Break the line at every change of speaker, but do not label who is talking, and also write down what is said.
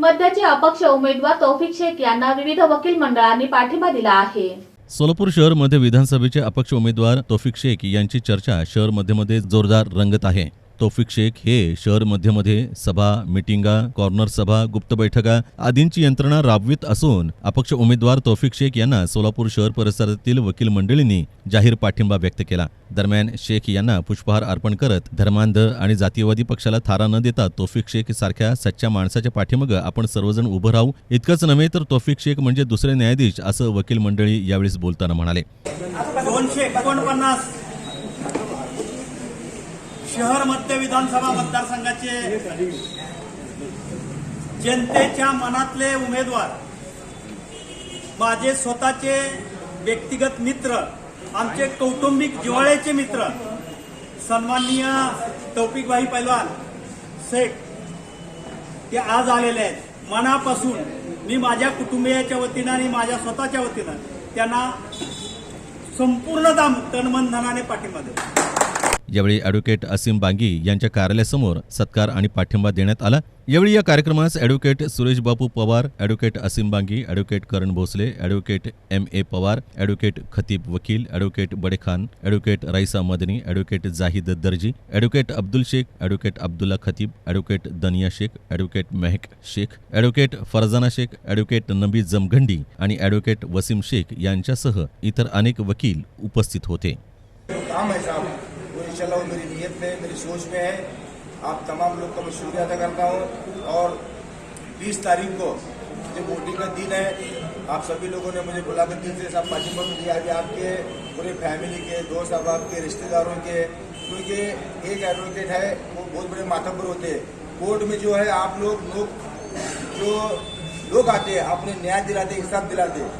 मध्याचे अपक्ष उमेदवार तौफिक शेख यांना विविध वकील मंडळांनी पाठिंबा दिला आहे.
सोलापूर शहरमध्ये विधानसभेचे अपक्ष उमेदवार तौफिक शेख यांची चर्चा शहर मध्येमध्ये जोरदार रंगत आहे. तौफिक शेख हे शहर मध्यमध्ये सभा मिटिंगा कॉर्नर सभा गुप्त बैठका आदींची यंत्रणा राबवित असून अपक्ष उमेदवार तौफिक शेख यांना सोलापूर शहर परिसरातील वकील मंडळींनी जाहीर पाठिंबा व्यक्त केला. दरम्यान शेख यांना पुष्पहार अर्पण करत धर्मांध आणि जातीयवादी पक्षाला थारा न देता तोफिक शेख सारख्या सच्च्या माणसाच्या पाठीमागं आपण सर्वजण उभं राहू इतकंच नव्हे तर तोफिक शेख म्हणजे दुसरे न्यायाधीश असं वकील मंडळी यावेळी बोलताना म्हणाले.
दोनशे एकोणपन्नास शहर मध्य विधानसभा मतदारसंघाचे जनतेच्या मनातले उमेदवार माझे स्वतःचे व्यक्तिगत मित्र आमचे कौटुंबिक जिवाळ्याचे मित्र सन्माननीय तौफिकभाई पैलवान शेख ते आज आलेले आहेत. मनापासून मी माझ्या कुटुंबियाच्या वतीनं आणि माझ्या स्वतःच्या वतीनं त्यांना संपूर्ण दाम तनमन धनाने पाठिंबा देतो.
यावेळी ॲडव्होकेट असीम बांगी यांच्या कार्यालयासमोर सत्कार आणि पाठिंबा देण्यात आला. यावेळी या कार्यक्रमास advocate Suresh Bapu Pawar advocate Asim Bangi advocate Karan Bhosale advocate M A Pawar advocate Khatib Vakil advocate Badekhan advocate Raisa Madani advocate Zahid Darji advocate Abdul Shaikh advocate Abdulla Khatib advocate Daniya Shaikh advocate Mehak Shaikh advocate Farzana Shaikh advocate Nabi Jamghandi आणि advocate Wasim Shaikh यांच्यासह इतर अनेक वकील उपस्थित होते.
काम. इंशाल्लाह वो मेरी नीयत में, मेरी सोच में है। आप तमाम लोग का मैं शुक्रिया अदा करता हूँ। और 20 तारीख को जो वोटिंग का दिन है, आप सभी लोगों ने मुझे बुला कर दिन से सब पार्टी में दिया कि आपके, पूरे फैमिली के, दोस्त अब आपके, रिश्तेदारों के, क्योंकि एक एडवोकेट है, वो बहुत बड़े माथम पर होते हैं। कोर्ट में जो है, आप लोग लोग, जो लोग आते हैं, अपने न्याय दिलाते इंसाफ दिलाते